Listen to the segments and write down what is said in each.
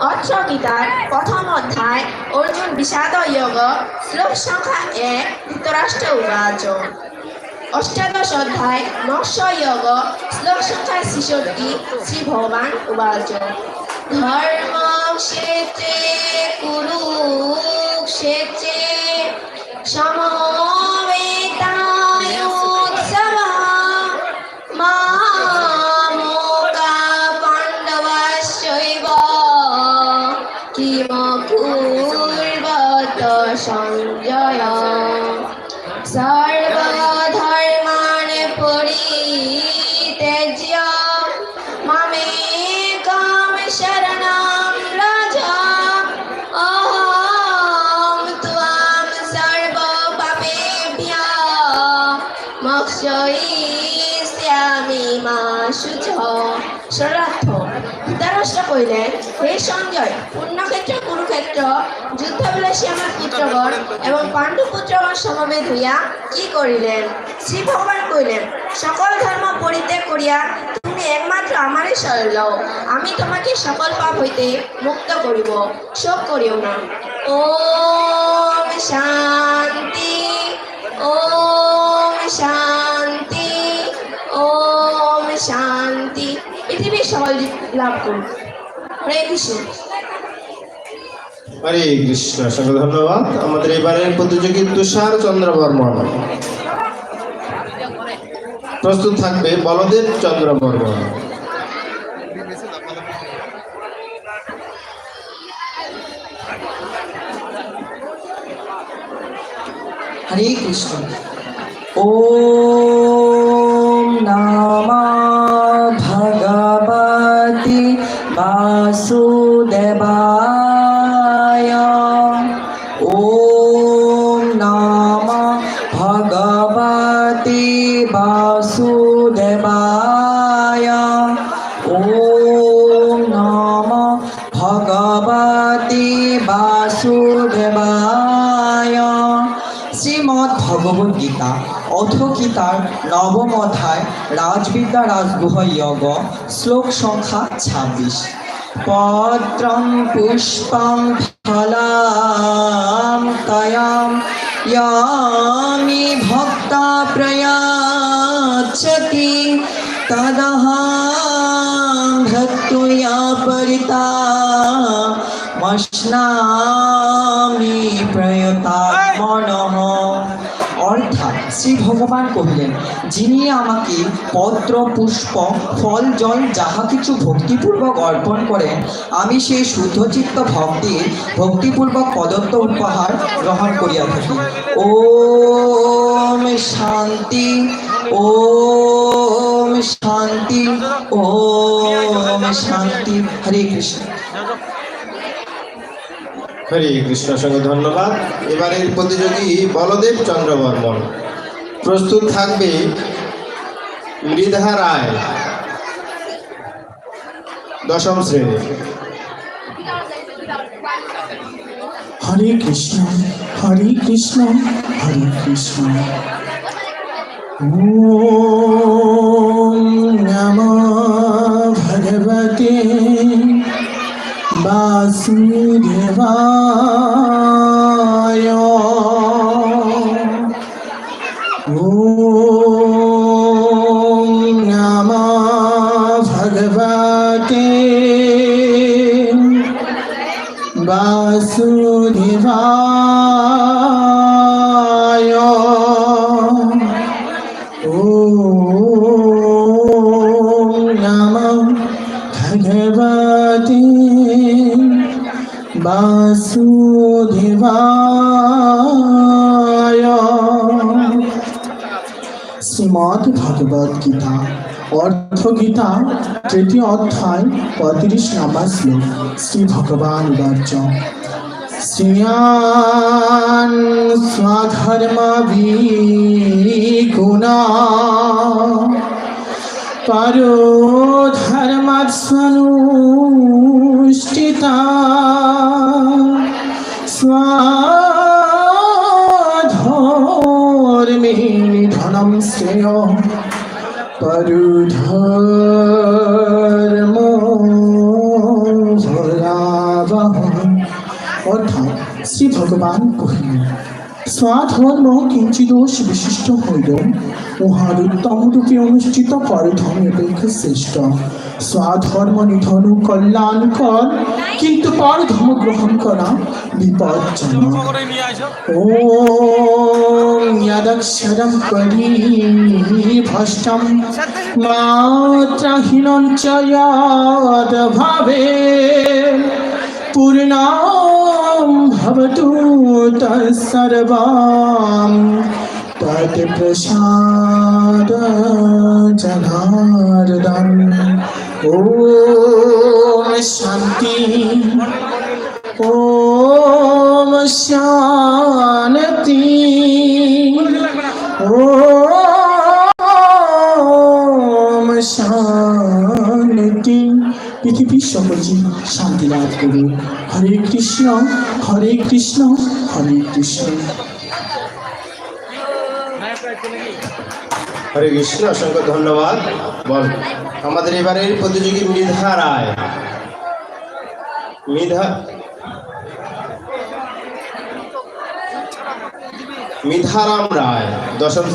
অর্থ গীতার প্রথম অধ্যায় অর্জুন বিষাদ যোগ, শ্লোক সংখ্যা এক, ধৃতরাষ্ট্র উবাচ অষ্টাদশ অধ্যায় মৎস্য যোগ, শ্লোক সংখ্যা ছেষট্টি শ্রী ভগবান উবাচ ধর্ম ক্ষেত্রে কুরুক্ষেত্রে সমবেতায়োৎসবः কইলেন হে সঞ্জয় পূর্ণক্ষেত্র কুরুক্ষেত্র যুদ্ধবিলাসী আমার পুত্রগণ এবং পাণ্ডু পুত্রগণ সমবেত হইয়া কি করিলেন? শ্রী ভগবান কইলেন সকল ধর্ম পরিত্যাগ করিয়া তুমি একমাত্র আমারই শরণ লও। আমি তোমাকে সকল পাপ হইতে মুক্ত করিব। শোক করিও না। ওম শান্তি ওম শান্তি ওম শান্তি। পৃথিবীর সকল লাভ করুন হরে কৃষ্ণ। হরে কৃষ্ণ সকল ধন্যবাদ। আমাদের এবারের প্রতিযোগী তুষার চন্দ্র বর্মন প্রস্তুত থাকবে বলদেব চন্দ্র বর্মন হরে কৃষ্ণ। ওম নমঃ বাসুদেবায় ওম নমঃ ভগবতে বাসুদেবায় ওম নমঃ ভগবতে বাসুদেবায় শ্রীমৎ ভগবদ গীতা অথ গীতার নবম অধ্যায় রাজবিদ্যা রাজগুহ যোগ, শ্লোক সংখ্যা ছাব্বিশ। পত্রং পুষ্পং ফলাম তয়াম, ইয়ামি ভক্তা প্রয়াচ্ছতি, তদহং ভক্তুয়া পরিতা, মশ্নামি প্রয়তা মনঃ। অর্থাৎ শ্রী ভগবান কহিলেন যিনি আমাকে পত্র পুষ্প, ফল, জল, যাহা কিছু ভক্তিপূর্বক অর্পণ করেন, আমি সেই শুদ্ধচিত্ত ভক্তির ভক্তিপূর্বক প্রদত্ত উপহার গ্রহণ করিয়া থাকি। ওম শান্তি ওম শান্তি ও শান্তি। হরে কৃষ্ণ। হরে কৃষ্ণ, সঙ্গে ধন্যবাদ। এবারের প্রতিযোগী বলদেব চন্দ্র বর্মন প্রস্তুত থাকবে মৃধা রায় দশম শ্রেণি। হরে কৃষ্ণ হরে কৃষ্ণ হরে কৃষ্ণ। নমো ভগবতে বাসুদেবায়। ওম নমঃ ভগবতে বাসুদেবায় শ্রীমদ ভগবদ গীতা তৃতীয় অধ্যায়, পঁয়ত্রিশ নম্বর শ্লোক। শ্রী ভগবান বাচ্য শ্রিয়ান স্বধর্ম বিগুণা পরো ধর্মস্বনুষ্ঠিতা স্বধর্মে ধনম শ্রেয় পরুধর্ম ভগবান কহিলেন। স্বধর্ম কিঞ্চিদোষ বিশিষ্ট হইল। উহার উত্তম রূপে অনুষ্ঠিত পরধর্মেপেক্ষ শ্রেষ্ঠ। স্বধর্ম নিধন কল্যাণকর কিন্তু পর ধর্ম গ্রহণ করা বিপজ্জনক। ওদক্ষরম ভষ্টম মাত্রাহীন চয়াদ ভাবে पूर्णां भवतु तत्सर्वां तत्प्रसाद जनार्दन् ॐ शान्ति ॐ शान्ति ॐ शान्ति পৃথিবীর সকল জীব শান্তি লাভ করুন হরে কৃষ্ণ হরে কৃষ্ণ হরে কৃষ্ণ। হরে কৃষ্ণ অসংখ্য ধন্যবাদ। বল। আমাদের এবারের প্রতিযোগী মৃধা রায়। মৃধা? মিধারাম রায় দশম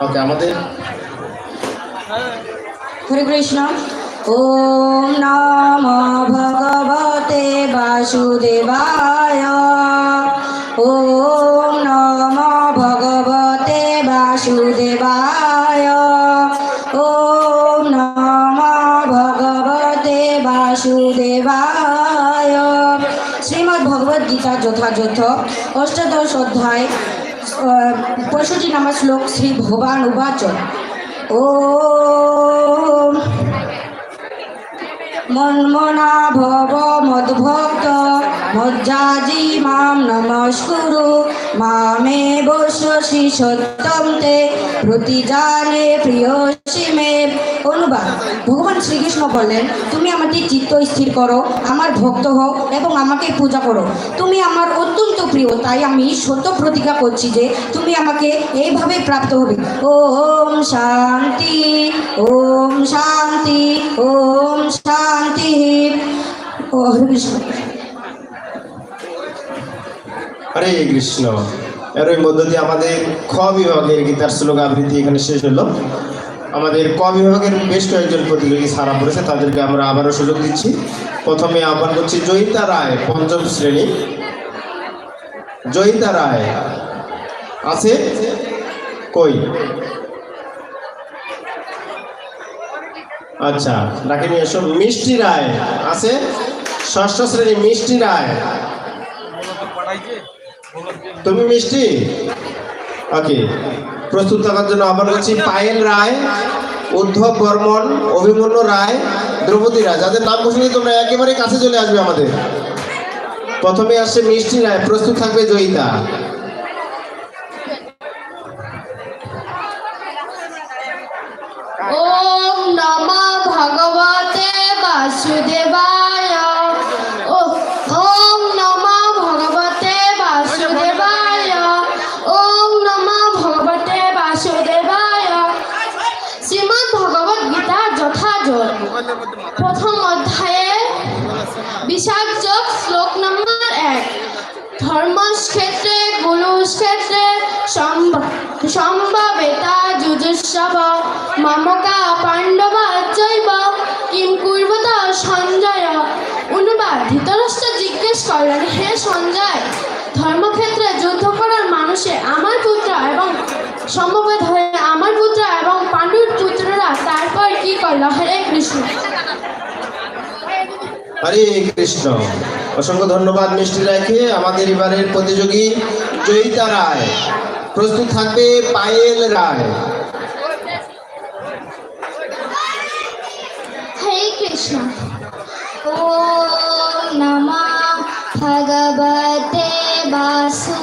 ওকে আমাদের হরে কৃষ্ণ। ওম নম ভগবতে বাসুদেবায়। ওম নম ভগবতে বাসুদেবায়। ওম নম ভগবতে বাসুদেবায়। শ্রীমদ্ ভগবদ যথাযথ অষ্টাদশ অধ্যায় পঁয়ষট্টি নাম্বার শ্লোক শ্রী ভগবান উবাচ ॐ মন্মনা ভব মদ্ভক্ত মজ্জাজি মাম নমস্কুরু। মামে বসি সত্যম তে প্রতিজানে প্রিয়সী মে অনুবাদ, ভগবান শ্রীকৃষ্ণ বললেন, তুমি আমাকে চিত্ত স্থির করো, আমার ভক্ত হও এবং আমাকে পূজা করো। তুমি আমার অত্যন্ত প্রিয়, তাই আমি সত্য প্রতিজ্ঞা করছি যে তুমি আমাকে এইভাবে প্রাপ্ত হবে। ওম শান্তি ওম শান্তি ওম শান্তি। ও হরে কৃষ্ণ। হরে কৃষ্ণ। এর ওই মধ্য দিয়ে আমাদের খ বিভাগের গীতার শ্লোক আবৃত্তি এখানে শেষ হলো। আমাদের ক বিভাগের বেশ কয়েকজন প্রতিযোগী সারা পড়েছে, তাদেরকে আমরা আবারও সুযোগ দিচ্ছি। প্রথমে আহ্বান করছি জয়িতা রায়, পঞ্চম শ্রেণি। জয়িতা রায় আছে? কই? আচ্ছা ডাকে নিয়ে মিষ্টি রায় আছে? ষষ্ঠ শ্রেণি মিষ্টি রায়। তুমি মিষ্টি? ওকে, প্রস্তুত থাকার জন্য আবার হচ্ছে পায়েল রায়, উদ্ধব বর্মন, অভিমন্যু রায়, দ্রৌপদী রায়। যাদের নাম ঘোষণা তোমরা একেবারে কাছে চলে আসবে আমাদের। প্রথমে আসছে মিষ্টি রায়, প্রস্তুত থাকবে জয়িতা। সম্ভাবেতা যুজুৎসব মমকা পাণ্ডবা চৈব কিম কুর্বত সঞ্জয়। অনুবাদ ধৃতরাষ্ট্র জিজ্ঞেস করলেন, হে সঞ্জয়, ধর্মক্ষেত্রে যুদ্ধ করার মানুষে আমার পুত্র এবং সম্ভবেত হয়ে আমার পুত্র এবং পাণ্ডুর পুত্ররা তারপর কি করল? হরে কৃষ্ণ। হরে কৃষ্ণ। অসংখ্য ধন্যবাদ মিষ্টি রায়কে আমাদের এবারের প্রতিযোগী জয়িতা রায়। প্রস্তুত থাকবে পায়েল রায়। হরে কৃষ্ণ। ও নমা ভগবতে বাসুদেবায়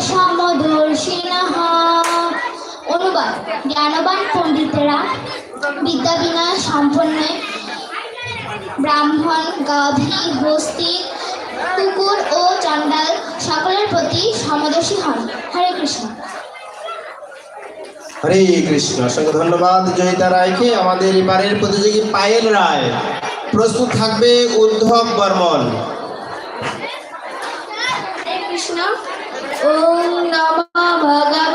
সমদর্শিনः অনুবাদ, জ্ঞানবান পণ্ডিতেরা বিদ্যা বিনয় সম্পন্ন, ব্রাহ্মণ, গাভী কুকুর ও সকলের প্রতি সমদর্শী হন। হরে কৃষ্ণ। হরে কৃষ্ণ। অসংখ্য ধন্যবাদ জয়িতা রায়কে, আমাদের এবারের প্রতিযোগী পায়েল রায়। প্রস্তুত থাকবে উদ্ধব বর্মন কৃষ্ণ। ওম নম ভগবতে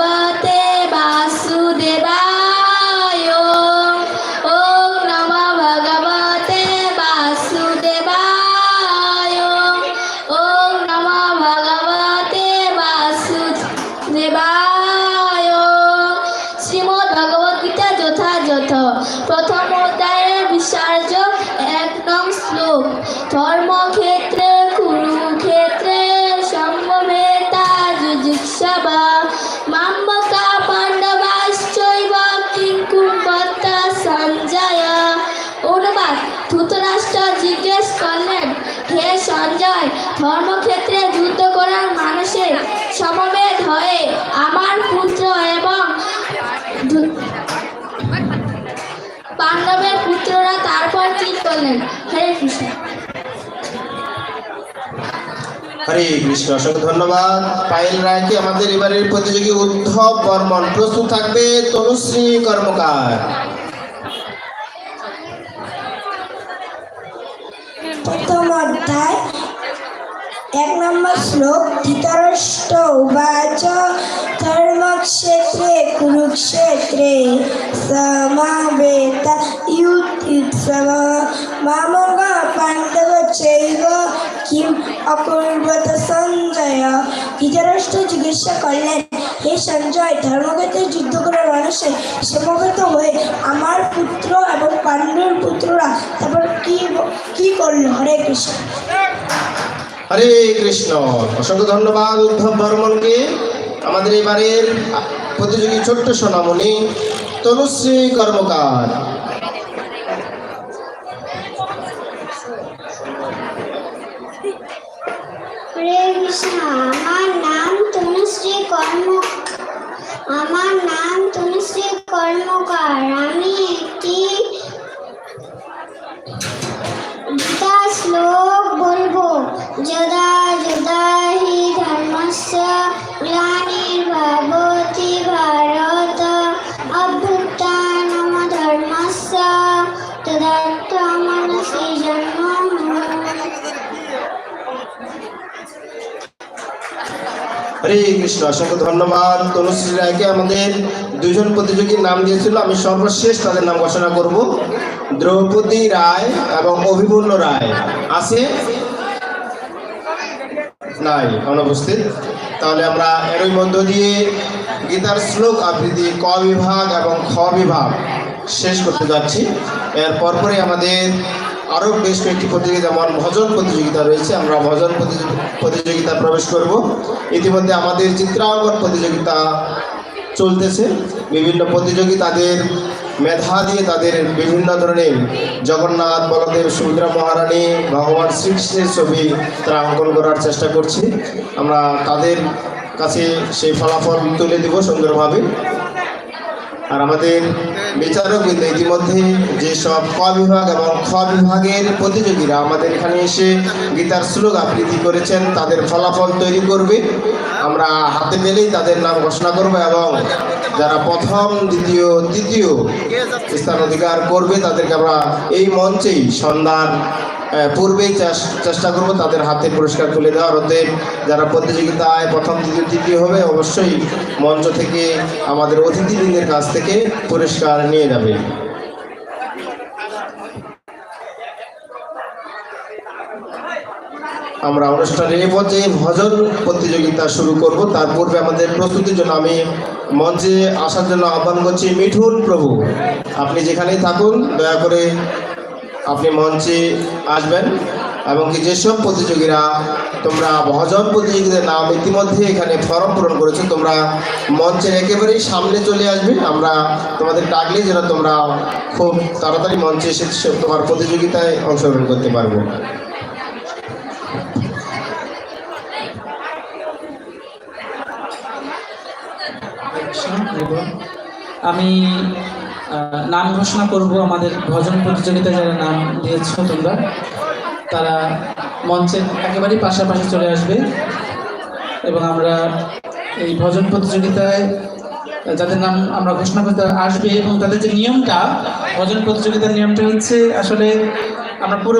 হরে কৃষ্ণ, অসংখ্য ধন্যবাদ। পায়েল রায়কে আমাদের এবারের প্রতিযোগী উদ্ধব বর্মন প্রস্তুত থাকবে তনুশ্রী কর্মকার। প্রথম অধ্যায় এক নম্বর শ্লোক ধৃতরাষ্ট্র উবাচ ধর্মক্ষেত্রে কুরুক্ষেত্রে সমাবেত ইউৎসব মামগ পাণ্ডব চৈব কিম অকুর্বত সঞ্জয়। ধৃতরাষ্ট্র জিজ্ঞাসা করলেন, হে সঞ্জয় ধর্মক্ষেত্রে যুদ্ধ করার মানুষের সমবেত হয়ে আমার পুত্র এবং পাণ্ডুর পুত্ররা তারপর কি কি করল? হরে কৃষ্ণ। হরে কৃষ্ণ। অসংখ্য ধন্যবাদ উদ্ধব বর্মনকে। আমাদের এবারের প্রতিযোগী ছোট্ট সোনামণি তনুশ্রী কর্মকার। আমার নাম তনুশ্রী কর্ম আমার নাম তনুশ্রী কর্মকার। আমি হরে কৃষ্ণ অসংখ্য ধন্যবাদ। তনুশ্রী রায়কে আমাদের দুজন প্রতিযোগীর নাম দিয়েছিল। আমি সর্বশেষ তাদের নাম ঘোষণা করব। দ্রৌপদী রায় এবং অভিমন্য রায়। আছে? নাই, অনুপস্থিত। তাহলে আমরা এরই মধ্য দিয়ে গীতার শ্লোক আবৃত্তি, ক বিভাগ এবং খ বিভাগ শেষ করতে যাচ্ছি। এর পরপরই আমাদের আরও বেশ কয়েকটি প্রতিযোগিতা, যেমন ভজন প্রতিযোগিতা রয়েছে, আমরা ভজন প্রতিযোগি- প্রতিযোগিতা প্রবেশ করব। ইতিমধ্যে আমাদের চিত্রাঙ্কন প্রতিযোগিতা চলতেছে। বিভিন্ন প্রতিযোগী তাদের মেধা দিয়ে তাদের বিভিন্ন ধরনের জগন্নাথ, বলদেব, সুভদ্রা মহারানী, ভগবান শ্রীকৃষ্ণের ছবি তারা অঙ্কন করার চেষ্টা করছি। আমরা তাদের কাছে সেই ফলাফল তুলে দিব সুন্দরভাবে। আর আমাদের বিচারক বৃন্দ ইতিমধ্যে যেসব ক বিভাগ এবং খ বিভাগের প্রতিযোগীরা আমাদের এখানে এসে গীতার শ্লোক আবৃত্তি করেছেন তাদের ফলাফল তৈরি করবে। আমরা হাতে পেলেই তাদের নাম ঘোষণা করব এবং যারা প্রথম দ্বিতীয় তৃতীয় স্থান অধিকার করবে তাদেরকে আমরা এই মঞ্চেই আহ, পূর্বেই চেষ্টা করব তাদের হাতে পুরস্কার তুলে দেওয়ার। অতএব যারা প্রতিযোগিতায় প্রথম, দ্বিতীয়, তৃতীয় হবে, অবশ্যই মঞ্চ থেকে আমাদের অতিথিবৃন্দের কাছ থেকে পুরস্কার নিয়ে যাবে। আমরা অনুষ্ঠানের এই পর্যায়ে ভজন প্রতিযোগিতা শুরু করব। তার পূর্বে আমাদের প্রস্তুতির জন্য আমি মঞ্চে আসার জন্য আহ্বান করছি মিঠুন প্রভু। আপনি যেখানেই থাকুন, দয়া করে আপনি মঞ্চে আসবেন এবং কি যেসব প্রতিযোগীরা তোমরা ভজন প্রতিযোগীদের নাম ইতিমধ্যে এখানে ফর্ম পূরণ করেছ, তোমরা মঞ্চের একেবারেই সামনে চলে আসবে। আমরা তোমাদের ডাকলে যেন তোমরা খুব তাড়াতাড়ি মঞ্চে এসে তোমার প্রতিযোগিতায় অংশগ্রহণ করতে পারবে। আমি নাম ঘোষণা করব আমাদের ভজন প্রতিযোগিতায় যারা নাম দিয়েছ তোমরা, তারা মঞ্চের একেবারেই পাশাপাশি চলে আসবে। এবং আমরা এই ভজন প্রতিযোগিতায় যাদের নাম আমরা ঘোষণা করতে আসবে এবং তাদের যে নিয়মটা, ভজন প্রতিযোগিতার নিয়মটা হচ্ছে আসলে আমরা পুরো